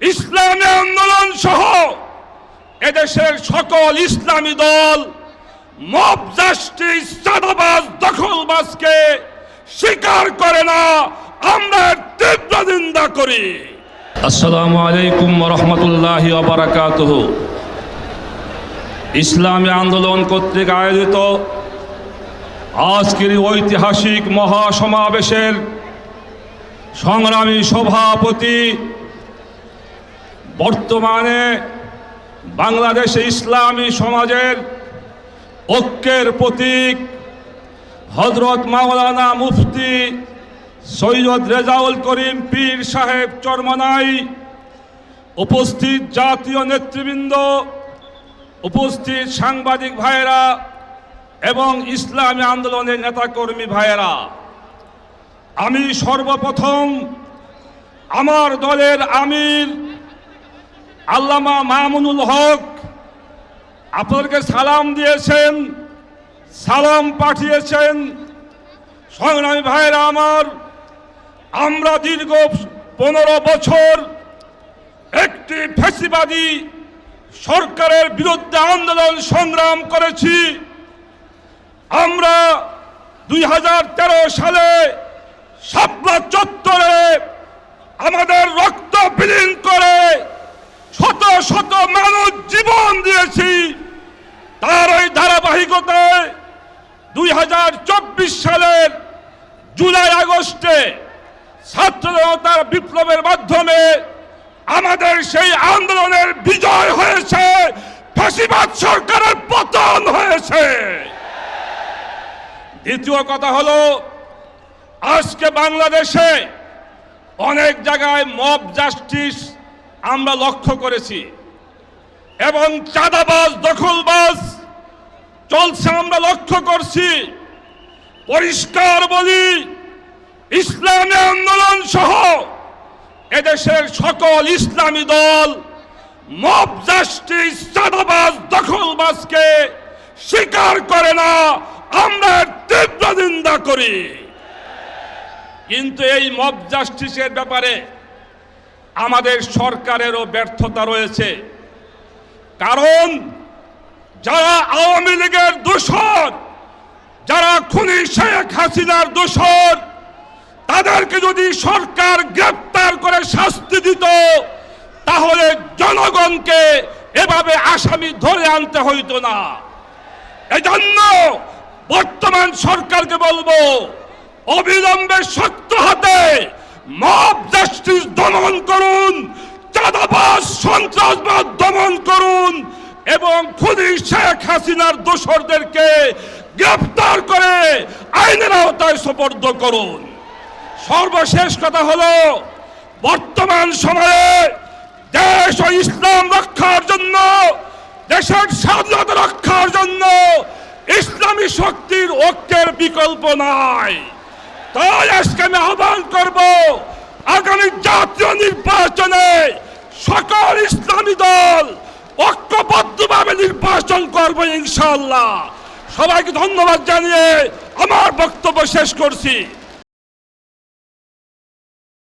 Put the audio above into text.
ইসলামী আন্দোলন সহ এদেশের সকল ইসলামী দল মব জাস্টিস দখলবাজকে স্বীকার করে না, আমরা তীব্র নিন্দা করি। আসসালামু আলাইকুম রহমতুল্লাহ বারাকাতুহ। ইসলামী আন্দোলন কর্তৃক আয়োজিত আজকের ঐতিহাসিক মহাসমাবেশের সংগ্রামী সভাপতি বর্তমানে বাংলাদেশে ইসলামী সমাজের ঐক্যের প্রতীক হজরত মাওলানা মুফতি সৈয়দ রেজাউল করিম পীর সাহেব চরমনাই, উপস্থিত জাতীয় নেতৃবৃন্দ, উপস্থিত সাংবাদিক ভাইয়েরা এবং ইসলামী আন্দোলনের নেতাকর্মী ভাইয়েরা, আমি সর্বপ্রথম আমার দলের আমির আল্লামা মামুনুল হক আপনাদেরকে সালাম দিয়েছেন, সালাম পাঠিয়েছেন। সংগ্রামী ভাইরা আমার, আমরা দীর্ঘ পনেরো বছর একটি ফ্যাসিবাদী সরকারের বিরুদ্ধে আন্দোলন সংগ্রাম করেছি। আমরা দুই হাজার তেরো সালে শাপলা চত্বরে আমাদের রক্ত বিলীন করে শত মানুষ জীবন দিয়েছি। তার ওই ধারাবাহিকতায় দুই হাজার চব্বিশ সালের জুলাই আগস্টে ছাত্র জনতার বিপ্লবের মাধ্যমে আমাদের সেই আন্দোলনের বিজয় হয়েছে, ফাঁসিবাদ সরকারের পতন হয়েছে। দ্বিতীয় কথা হলো, আজকে বাংলাদেশে অনেক জায়গায় মব জাস্টিস আমরা লক্ষ্য করেছি। এবং চাঁদাবাজ, দখলবাজ, চলছে আমরা লক্ষ্য করছি। পরিষ্কার বলি, ইসলামী আন্দোলন সহ এদেশের সকল ইসলামী দল জাস্টিস, চাঁদাবাজ, দখলবাজকে স্বীকার করে না, আমরা তীব্র নিন্দা করি। কিন্তু এই মব জাস্টিসের ব্যাপারে আমাদের সরকারেরও ব্যর্থতা রয়েছে। কারণ যারা আওয়ামী লীগের দোষর, যারা খুনি শেখ হাসিনার দোষর, তাদেরকে যদি সরকার গ্রেপ্তার করে শাস্তি দিত, তাহলে জনগণকে এভাবে আসামি ধরে আনতে হইতো না। এজন্য বর্তমান সরকারকে বলব, অবিলম্বে শক্ত হাতে মব জাস্টিস দমন করুন দমন করুন এবং খুনি শেখ হাসিনার দোসরদেরকে গ্রেফতার করে আইনের আওতায় সোপর্দ করুন। সর্বশেষ কথা হলো, বর্তমান সময়ে দেশ ও ইসলাম রক্ষার জন্য, দেশের স্বাধীনতা রক্ষার জন্য ইসলামী শক্তির ঐক্যের বিকল্প নাই। তাই আজকে আমি আহ্বান করব, আগামী জাতীয় নির্বাচনে সকল ইসলামী দল ঐক্যবদ্ধভাবে নির্বাচন করব ইনশাল্লাহ সবাইকে ধন্যবাদ জানিয়ে আমার বক্তব্য শেষ করছি।